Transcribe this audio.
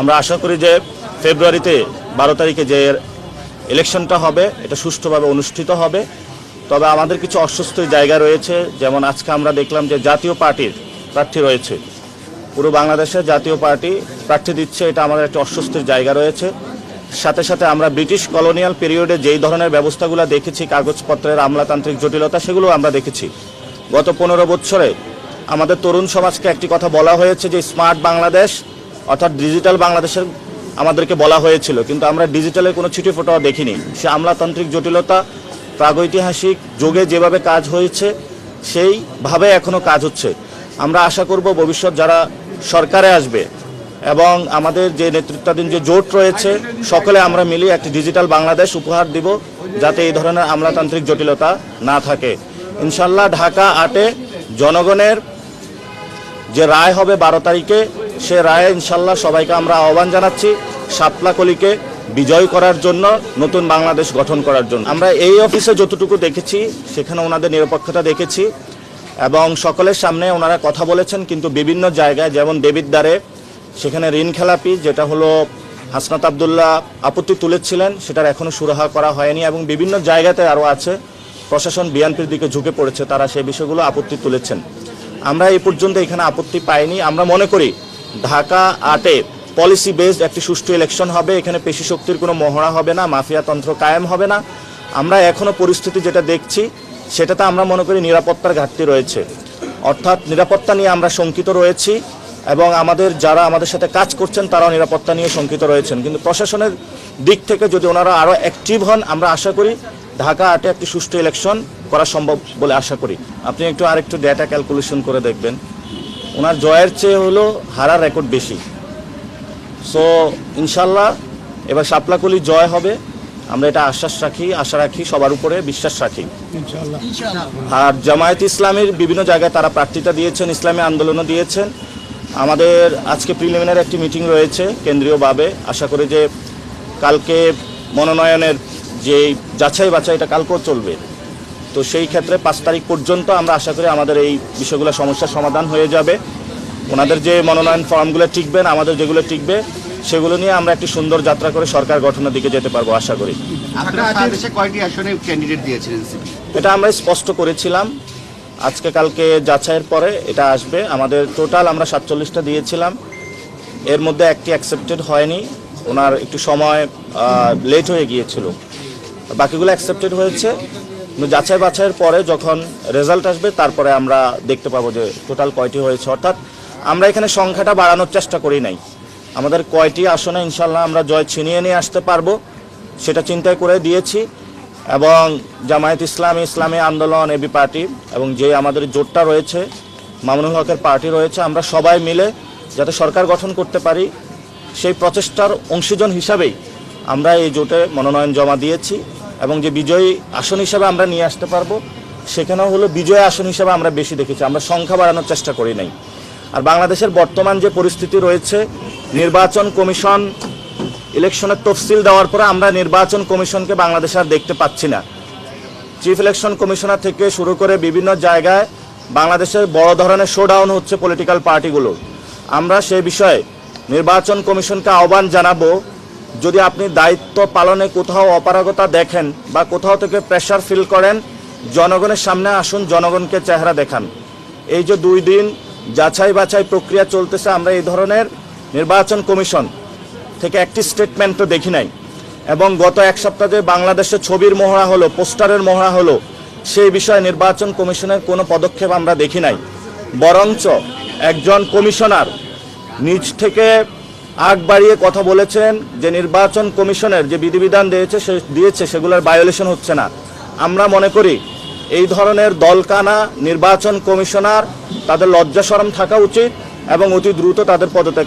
আমরা আশা করি যে ফেব্রুয়ারিতে বারো তারিখে যে ইলেকশনটা হবে, এটা সুষ্ঠুভাবে অনুষ্ঠিত হবে। তবে আমাদের কিছু অস্বস্তির জায়গা রয়েছে, যেমন আজকে আমরা দেখলাম যে জাতীয় পার্টির প্রার্থী রয়েছে। পুরো বাংলাদেশে জাতীয় পার্টি প্রার্থী দিচ্ছে, এটা আমাদের একটা অস্বস্তির জায়গা রয়েছে। সাথে সাথে আমরা ব্রিটিশ কলোনিয়াল পিরিয়ডে যেই ধরনের ব্যবস্থাগুলো দেখেছি, কাগজপত্রের আমলাতান্ত্রিক জটিলতা সেগুলো আমরা দেখেছি। গত পনেরো বছরে আমাদের তরুণ সমাজকে একটি কথা বলা হয়েছে যে, স্মার্ট বাংলাদেশ অর্থাৎ ডিজিটাল বাংলাদেশের আমাদেরকে বলা হয়েছিল, কিন্তু আমরা ডিজিটালের কোনো ছিটি ফোটাও দেখিনি। সে আমলাতান্ত্রিক জটিলতা, প্রাগৈতিহাসিক যুগে যেভাবে কাজ হয়েছে, সেইভাবে এখনও কাজ হচ্ছে। আমরা আশা করব ভবিষ্যৎ যারা সরকারে আসবে এবং আমাদের যে নেতৃত্বাধীন যে জোট রয়েছে, সকলে আমরা মিলিয়ে একটি ডিজিটাল বাংলাদেশ উপহার দিব, যাতে এই ধরনের আমলাতান্ত্রিক জটিলতা না থাকে। ইনশাল্লাহ ঢাকা আটে জনগণের যে রায় হবে বারো তারিখে সে রায়ে ইনশাল্লাহ সবাইকে আমরা আহ্বান জানাচ্ছি সাতলা কলিকে বিজয় করার জন্য, নতুন বাংলাদেশ গঠন করার জন্য। আমরা এই অফিসে যতটুকু দেখেছি, সেখানে ওনাদের নিরপেক্ষতা দেখেছি এবং সকলের সামনে ওনারা কথা বলেছেন, কিন্তু বিভিন্ন জায়গায়, যেমন দেবিদ্বারে, সেখানে ঋণ খেলাপি, যেটা হলো হাসনাত আবদুল্লাহ আপত্তি তুলেছিলেন, সেটার এখনও সুরাহা করা হয়নি এবং বিভিন্ন জায়গাতে আরও আছে, প্রশাসন বিএনপির দিকে ঝুঁকে পড়েছে, তারা সেই বিষয়গুলো আপত্তি তুলেছেন। আমরা এই পর্যন্ত এখানে আপত্তি পাইনি, আমরা মনে করি ঢাকা আটে পলিসি বেসড একটি সুষ্ঠু ইলেকশন হবে। এখানে পেশি শক্তির কোনো মহড়া হবে না মাফিয়াতন্ত্র কায়েম হবে না। আমরা এখনও পরিস্থিতি যেটা দেখছি, সেটাতে আমরা মনে করি নিরাপত্তার ঘাটতি রয়েছে। অর্থাৎ নিরাপত্তা নিয়ে আমরা শঙ্কিত রয়েছি এবং আমাদের যারা আমাদের সাথে কাজ করছেন, তারাও নিরাপত্তা নিয়ে শঙ্কিত রয়েছেন। কিন্তু প্রশাসনের দিক থেকে যদি ওনারা আরও অ্যাক্টিভ হন, আমরা আশা করি ঢাকা আটে একটি সুষ্ঠু ইলেকশন করা সম্ভব বলে আশা করি। আপনি একটু আরেকটু ডেটা ক্যালকুলেশন করে দেখবেন। ওনার জয়ের চেয়ে হলো হারার রেকর্ড বেশি। সো ইনশাল্লাহ এবার শাপলাকলি জয় হবে। আমরা এটা আশ্বাস রাখি আশা রাখি সবার উপরে বিশ্বাস রাখি। আর জামায়াত ইসলামের বিভিন্ন জায়গায় তারা প্রার্থিতা দিয়েছেন ইসলামী আন্দোলনও দিয়েছেন। আমাদের আজকে প্রিলিমিনারি একটি মিটিং রয়েছে কেন্দ্রীয়ভাবে। আশা করি যে কালকে মনোনয়নের যে যাচাই বাছাইটা কালকেও চলবে। তো সেই ক্ষেত্রে পাঁচ তারিখ পর্যন্ত আমরা আশা করি আমাদের এই বিষয়গুলো সমস্যার সমাধান হয়ে যাবে। ওনাদের যে মনোনয়ন ফর্মগুলো টিকবেন আমাদের যেগুলো টিকবে সেগুলো নিয়ে আমরা একটি সুন্দর যাত্রা করে সরকার গঠনের দিকে যেতে পারব আশা করি। এটা আমরা স্পষ্ট করেছিলাম। আজকে কালকে যাচাইয়ের পরে এটা আসবে। আমাদের টোটাল আমরা সাতচল্লিশটা দিয়েছিলাম। এর মধ্যে একটি অ্যাকসেপ্টেড হয়নি। ওনার একটু সময় লেট হয়ে গিয়েছিল। বাকিগুলো অ্যাকসেপ্টেড হয়েছে। যাচাই বাছাইয়ের পরে যখন রেজাল্ট আসবে, তারপরে আমরা দেখতে পাবো যে টোটাল কয়টি হয়েছে। অর্থাৎ আমরা এখানে সংখ্যাটা বাড়ানোর চেষ্টা করি নাই। আমাদের কয়টি আসনে ইনশাল্লাহ আমরা জয় ছিনিয়ে নিয়ে আসতে পারব, সেটা চিন্তায় করে দিয়েছি। এবং জামায়াত ইসলাম, ইসলামী আন্দোলন এবি পার্টি এবং যে আমাদের জোটটা রয়েছে, মামুনুল হকের পার্টি রয়েছে, আমরা সবাই মিলে যাতে সরকার গঠন করতে পারি, সেই প্রচেষ্টার অংশীজন হিসাবেই আমরা এই জোটে মনোনয়ন জমা দিয়েছি। এবং যে বিজয়ী আসন হিসাবে আমরা নিয়ে আসতে পারব, সেখানেও হলো বিজয় আসন হিসাবে আমরা বেশি দেখেছি। আমরা সংখ্যা বাড়ানোর চেষ্টা করি নাই। আর বাংলাদেশের বর্তমান যে পরিস্থিতি রয়েছে, নির্বাচন কমিশন ইলেকশনের তফসিল দেওয়ার পরে আমরা নির্বাচন কমিশনকে বাংলাদেশ আর দেখতে পাচ্ছি না। চিফ ইলেকশন কমিশনার থেকে শুরু করে বিভিন্ন জায়গায় বাংলাদেশের বড় ধরনের শোডাউন হচ্ছে পলিটিক্যাল পার্টিগুলো আমরা সে বিষয়ে নির্বাচন কমিশনকে আহ্বান জানাব যদি আপনি দায়িত্ব পালনে কোথাও অপারগতা দেখেন বা কোথাও থেকে প্রেশার ফিল করেন, জনগণের সামনে আসুন, জনগণকে চেহারা দেখান। এই যে দুই দিন যাচাই বাছাই প্রক্রিয়া চলতেছে, আমরা এই ধরনের নির্বাচন কমিশন থেকে একটি স্টেটমেন্টও দেখি নাই। এবং গত এক সপ্তাহে বাংলাদেশে ছবির মহড়া হলো, পোস্টারের মহড়া হলো, সেই বিষয়ে নির্বাচন কমিশনের কোনো পদক্ষেপ আমরা দেখি নাই। বরঞ্চ একজন কমিশনার নিজ থেকে আগ বাড়িয়ে কথা বলেছেন যে নির্বাচন কমিশনের যে বিধিবিধান দিয়েছে সে দিয়েছে, সেগুলোর বায়োলেশন হচ্ছে না। আমরা মনে করি এই ধরনের দলকানা নির্বাচন কমিশনার তাদের লজ্জা শরম থাকা উচিত এবং অতি দ্রুত তাদের পদত্যাগ